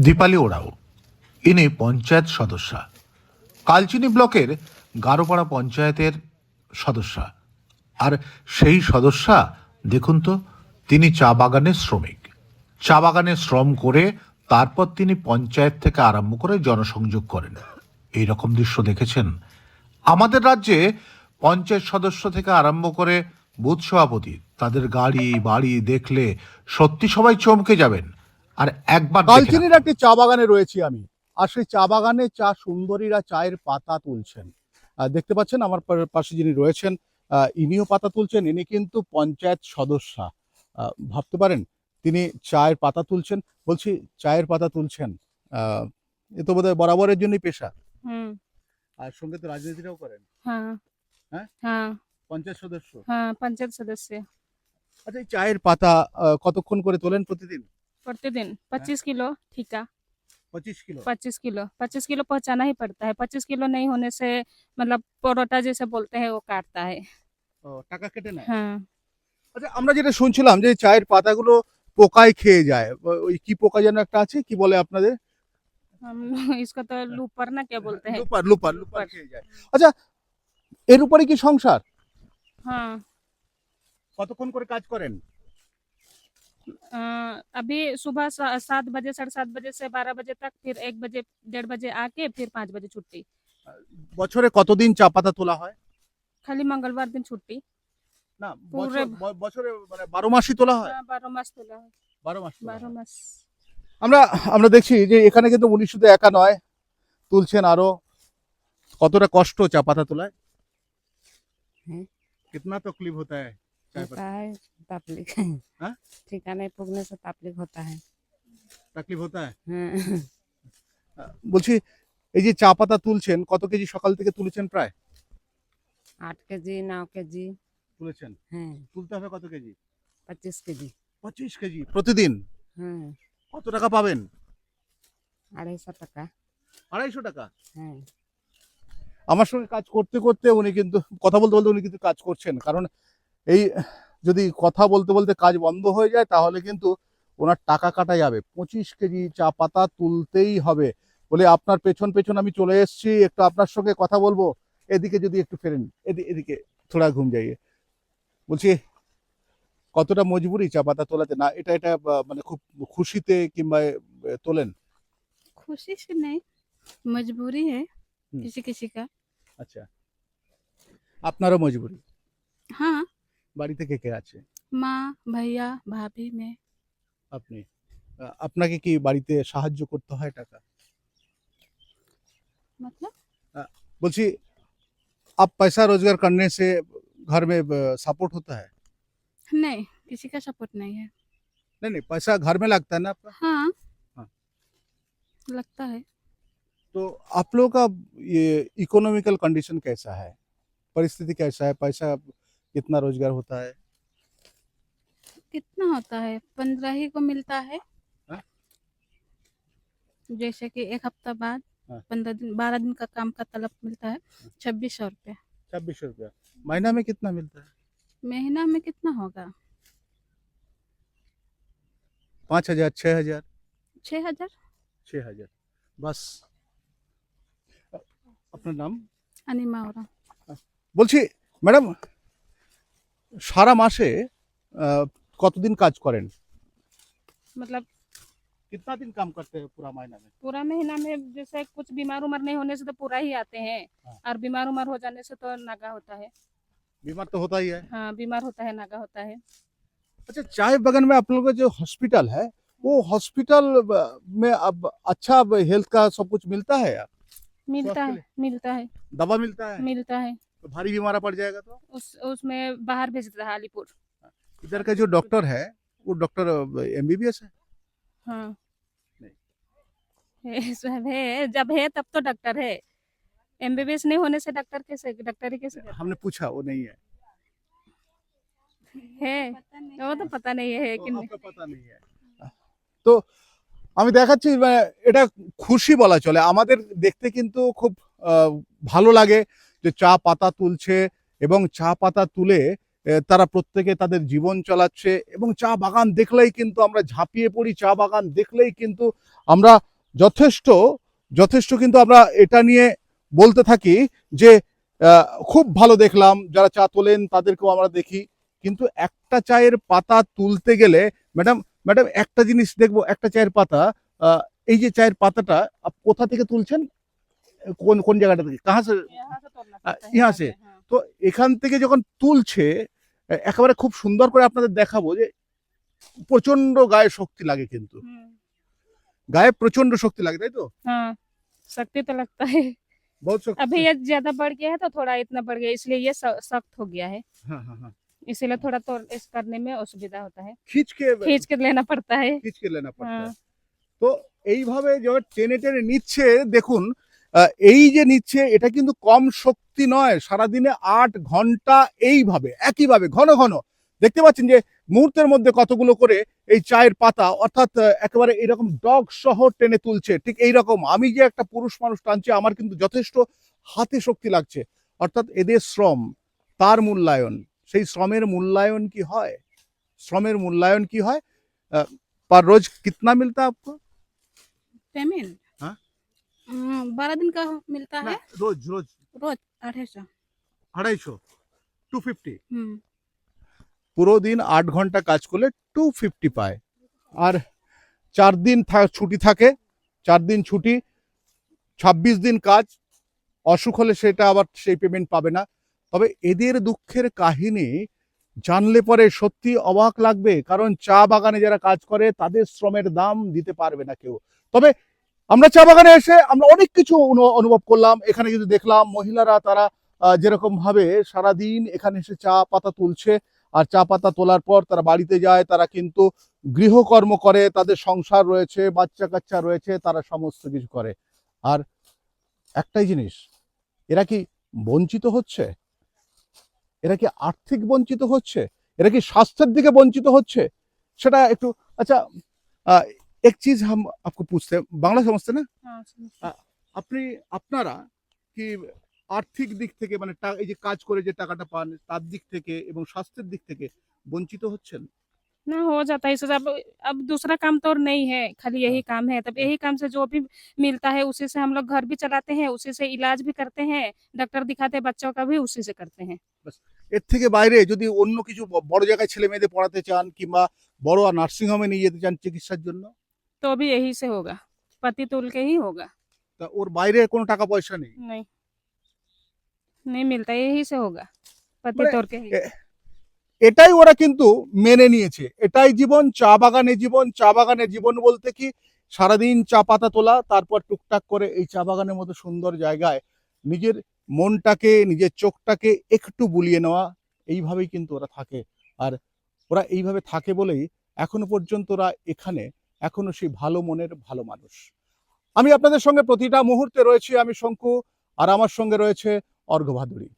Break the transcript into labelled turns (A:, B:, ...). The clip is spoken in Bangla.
A: দীপালি ওরাও ইনি পঞ্চায়েত সদস্যা। কালচিনি ব্লকের গারোপাড়া পঞ্চায়েতের সদস্যা। আর সেই সদস্যা, দেখুন তো, তিনি চা বাগানের শ্রমিক। চা বাগানে শ্রম করে তারপর তিনি পঞ্চায়েত থেকে আরম্ভ করে জনসংযোগ করেন। এই রকম দৃশ্য দেখেছেন? আমাদের রাজ্যে পঞ্চায়েত সদস্য থেকে আরম্ভ করে বুথ সভাপতি, তাদের গাড়ি, বাড়ি দেখলে সত্যি সবাই চমকে যাবেন। আর একবার
B: কালচিনির একটি চা বাগানে রয়েছি আমি। আর সেই চা বাগানে চা সুন্দরীরা চায়ের পাতা তুলছেন। দেখতে পাচ্ছেন আমার পাশে যিনি রয়েছেন ইনিও পাতা তুলছেন ইনি কিন্তু পঞ্চায়েত সদস্যা। ভাবতে পারেন তিনি চায়ের পাতা তুলছেন। বলছি চায়ের পাতা তুলছেন। এ তো বোধহয় বরাবরের জন্যই পেশা। আর সঙ্গে তো রাজনীতিটাও করেন।
C: হ্যাঁ।,
B: হ্যাঁ?
C: হ্যাঁ।
B: পঞ্চায়েত সদস্য?
C: হ্যাঁ পঞ্চায়েত সদস্য।
B: আচ্ছা চায়ের পাতা কতক্ষণ করে তোলেন প্রতিদিন?
C: प्रतिदिन पच्चीस किलो ठीका
B: পঁচিশ কিলো
C: पच्चीस किलो पच्चीस किलो पहुंचाना ही पड़ता है पच्चीस किलो नहीं होने से मतलब परोटा जैसे बोलते हैं वो काटता है
B: ও, টাকা কেটে নেয়
C: हाँ
B: আচ্ছা আমরা যেটা শুনছিলাম যে চায়ের পাতাগুলো পোকায় খেয়ে যায় ও- ওই কি পোকা যেন একটা আছে কি বলে আপনাদের
C: हम लोग इसको तो लूपर ना क्या बोलते हैं
B: লুপার লুপার লুপার
C: লুপার।
B: খেয়ে যায় আচ্ছা এর উপরে কি সংসার
C: हाँ
B: কতক্ষণ করে কাজ করেন
C: अ, अभी सुबह सा- सात बजे साढ़े सात बजे से बारह बजे तक फिर एक बजे डेढ़ बजे आके फिर पाँच बजे छुट्टी
B: বছরে কতদিন চা পাতা তোলা হয়
C: खाली मंगलवार दिन छुट्टी
B: না
C: পুরো-
B: বছর- ব- বছরে মানে বারো মাসই তোলা হয়
C: हाँ, बारह मास तो है
B: বারো মাস তোলা
C: बारह
B: হয়।
C: मास
B: আমরা আমরা দেখছি যে এখানে কিন্তু উনি শুধু একা নয় তুলছেন আরো কতটা কষ্ট চা পাতা তোলায়
D: हैं?
B: कितना तकलीफ होता है चाय
D: होता
B: पत्ती
D: है तकलीफ
B: हाँ?
D: ठिकाने पुगने से तकलीफ होता है
B: तकलीफ होता है
D: हाँ।
B: বলছি এই যে চা পাতা তুলছেন কত কেজি সকাল থেকে তুলেছেন প্রায়
D: आठ के जी नौ के जी
B: তুলেছেন
D: हैं
B: তুলতে হবে কত কেজি
D: पच्चीस के जी
B: পঁচিশ কেজি প্রতিদিন
D: हैं
B: কত টাকা পাবেন
D: अढ़ाई सौ टका
B: আড়াইশো টাকা
D: हैं
B: আমার সঙ্গে কাজ করতে করতে উনি কিন্তু কথা বলতে বলতে উনি কিন্তু কাজ করছেন কারণ এই যদি কথা বলতে বলতে কাজ বন্ধ হয়ে যায় তাহলে কিন্তু ওনার টাকা কাটা যাবে পঁচিশ কেজি চা পাতা তুলতেই হবে বলে আপনার পেছন পেছন আমি চলে এসেছি একটু আপনার সঙ্গে কথা বলবো এদিকে যদি একটু ফেরেন এদিকে এদিকে থোড়া ঘুম যাইয়ে বলছি কতটা মজবুরি চা পাতা তোলাতে না এটা এটা আহ, মানে খুব খুশিতে কিংবা আহ, তোলেন
C: खुशी से नहीं मजबूरी है
B: हम्म।
C: किसी किसी का
B: আচ্ছা আপনারও মজবুরি
C: हाँ
B: বাড়িতে কে কে আছে
C: माँ भैया भाभी मैं
B: আপনি আহ, আপনাকে কি বাড়িতে সাহায্য করতে হয় টাকা
C: मतलब
B: বলছি आप पैसा रोजगार करने से घर में सपोर्ट होता है
C: नहीं किसी का सपोर्ट नहीं है
B: नहीं नहीं पैसा घर में लगता है ना आपका
C: हाँ
B: हाँ।
C: लगता है
B: तो आप लोगों का ये इकोनॉमिकल कंडीशन कैसा है परिस्थिति कैसा है पैसा कितना रोजगार होता है
C: कितना होता है पंद्रह ही को मिलता है
B: हाँ?
C: जैसे कि एक हफ्ता बाद
B: हाँ।
C: पंद्रह दिन बारह दिन का काम का तलब मिलता है छब्बीस सौ रुपया
B: छब्बीस रुपया महीना में कितना मिलता है
C: महीना में कितना होगा
B: पाँच हजार छः हजार
C: छः हजार
B: छः हजार बस আপনার নাম
C: अनिमा और
B: বলছি ম্যাডাম সারা মাসে আহ, কতদিন কাজ করেন
C: मतलब
B: कितना दिन काम करते हैं पूरा महीना में
C: पूरा महीना में जैसे कुछ बीमार उमर नहीं होने से तो पूरा ही आते हैं
B: हाँ।
C: और बीमार उमर हो जाने से तो नागा होता है
B: बीमार तो होता ही है
C: हाँ बीमार होता है नागा होता है
B: अच्छा चाय बगान में आप लोगों का जो हॉस्पिटल है वो हॉस्पिटल में अब अच्छा अब हेल्थ का सब कुछ मिलता है यार
C: मिलता
B: स्वास्थ्य
C: है मिलता है
B: दवा मिलता है
C: मिलता है
B: तो भारी बीमारा पड़ जाएगा तो
C: उस उसमें बाहर भेज देता है अलीपुर
B: इधर का जो डॉक्टर है वो डॉक्टर एमबीबीएस है
C: हाँ
B: नहीं।
C: है, सब है जब है तब तो डॉक्टर है एमबीबीएस नहीं होने से डॉक्टर कैसे डॉक्टर ही कैसे
B: हमने पूछा वो नहीं है
C: है वो तो पता नहीं है कि
B: तो
C: नहीं
B: आपका पता नहीं है তো আমি দেখাচ্ছি মানে এটা খুশি বলা চলে আমাদের দেখতে কিন্তু খুব আহ, ভালো লাগে যে চা পাতা তুলছে এবং চা পাতা তুলে তারা প্রত্যেকে তাদের জীবন চালাচ্ছে এবং চা বাগান দেখলেই কিন্তু আমরা ঝাঁপিয়ে পড়ি, চা বাগান দেখলেই কিন্তু আমরা যথেষ্ট যথেষ্ট কিন্তু আমরা এটা নিয়ে বলতে থাকি যে খুব ভালো দেখলাম, যারা চা তোলেন তাদেরকেও আমরা দেখি। কিন্তু একটা চায়ের পাতা তুলতে গেলে, ম্যাডাম ম্যাডাম একটা জিনিস দেখব, একটা চায়ের পাতা এই যে চায়ের পাতাটা কোথা থেকে তুলছেন? কোন কোন জায়গাটা থেকে কাহা সে
C: यहाँ से तोड़ना
B: आ,
C: पड़ता है,
B: यहाँ से?
C: हाँ।
B: তো এখান থেকে যখন তুলছে এ- একেবারে খুব সুন্দর করে আপনাদের দেখাবো যে প্রচন্ড গায়ে শক্তি লাগে কিন্তু
C: हम्म,
B: গায়ে প্রচন্ড শক্তি লাগে তাই তো
C: हाँ शक्ति तो लगता है
B: বহুত শক্তি
C: अभी ये ज्यादा बढ़ गया है तो थोड़ा इतना बढ़ गया इसलिए ये स- सख्त हो गया है
B: হ্যাঁ হ্যাঁ হ্যাঁ
C: इसीलिए थोड़ा तो इस करने में असुविधा होता है
B: খিচকে
C: खींच के लेना पड़ता है
B: খিচকে লেনা পড়তা
C: हाँ।
B: है। তো এইভাবে যখন টেনে টেনে নিচ্ছে দেখুন আহ, এই যে নিচ্ছে, এটা কিন্তু কম শক্তি নয়। সারাদিনে আট ঘণ্টা এইভাবে, একইভাবে, ঘন ঘন। দেখতে পাচ্ছেন যে, মুহূর্তের মধ্যে কতগুলো করে এই চায়ের পাতা, অর্থাৎ একেবারে এরকম ডগ সহ টেনে তুলছে। ঠিক এই রকম আমি যে একটা পুরুষ মানুষ টানছি, আমার কিন্তু যথেষ্ট হাতে শক্তি লাগছে। অর্থাৎ এদের শ্রম, তার মূল্যায়ন। সেই শ্রমের মূল্যায়ন কি হয়? শ্রমের মূল্যায়ন কি হয়? পার রোজ কিতনা
E: মিলতা
B: আপকো?
E: পেমেন্ট। बारह दिन का मिलता है
B: रोज रोज
E: रोज अढ़ाई सौ
B: আড়াইশো টু ফিফটি
E: हम्म,
B: পুরো দিন আট ঘন্টা কাজ করলে টু ফিফটি পায় আর চার দিন থা- ছুটি থাকে চার দিন ছুটি ছাব্বিশ দিন কাজ অসুখ হলে সেটা আবার সেই পেমেন্ট পাবে না তবে এদের দুঃখের কাহিনী জানলে পরে সত্যি অবাক লাগবে কারণ চা বাগানে যারা কাজ করে তাদের শ্রমের দাম দিতে পারবে না কেউ তবে আমরা চা বাগানে এসে আমরা অনেক কিছু অনু- অনুভব করলাম। এখানে কিন্তু দেখলাম মহিলারা তারা যেরকম ভাবে সারাদিন এখানে এসে চা পাতা তুলছে। আর চা পাতা তোলার পর তারা বাড়িতে যায়, তারা কিন্তু গৃহকর্ম করে, তাদের সংসার রয়েছে বাচ্চা কাচ্চা রয়েছে, তারা সমস্ত কিছু করে। আর একটাই জিনিস, এরা কি বঞ্চিত হচ্ছে? এরা কি আর্থিক বঞ্চিত হচ্ছে? এরা কি স্বাস্থ্যের দিকে বঞ্চিত হচ্ছে? সেটা একটু আচ্ছা আহ, এক চিজ হাম আপকো পুছতে বাংলা সমস্ত না
C: हाँ, समझ-
B: আপনি আপনারা কি আর্থিক দিক থেকে মানে টা- এই যে কাজ করে যে টাকাটা পান তার দিক থেকে এবং স্বাস্থ্যের দিক থেকে বঞ্চিত হচ্ছেন
C: ना हो जाता है इससे अब अब दूसरा काम तो और नहीं है खाली यही काम है तब यही काम से जो भी मिलता है उसी से हम लोग घर भी चलाते हैं उसी से इलाज भी करते हैं डॉक्टर दिखाते हैं बच्चों का भी उसी से करते हैं
B: এর থেকে বাইরে যদি অন্য কিছু ব- বড় জায়গায় ছেলে মেয়েদের পড়াতে চান কিংবা বড় নার্সিং হোমে নিয়ে যেতে চান চিকিৎসার জন্য
C: तो भी यही से होगा पति तुल के ही होगा
B: তা ওর বাইরে কোনো টাকা পয়সা নেই
C: नहीं नहीं मिलता यही से होगा पति
B: बड़े-
C: तोड़ के ही
B: এ- এটাই ওরা কিন্তু মেনে নিয়েছে এটাই জীবন চা বাগানে জীবন চা বাগানে জীবন বলতে কি সারাদিন চা পাতা তোলা তারপর টুকটাক করে এই চা বাগানের মতো সুন্দর জায়গায় নিজের মনটাকে নিজের চোখটাকে একটু বুলিয়ে নেওয়া এইভাবেই কিন্তু ওরা থাকে আর ওরা এইভাবে থাকে বলেই এখনো পর্যন্ত ওরা এখানে এখনও সেই ভালো মনের ভালো মানুষ। আমি আপনাদের সঙ্গে প্রতিটা মুহূর্তে রয়েছি, আমি শঙ্কু, আর আমার সঙ্গে রয়েছে অর্ঘ্য ভাদুরী।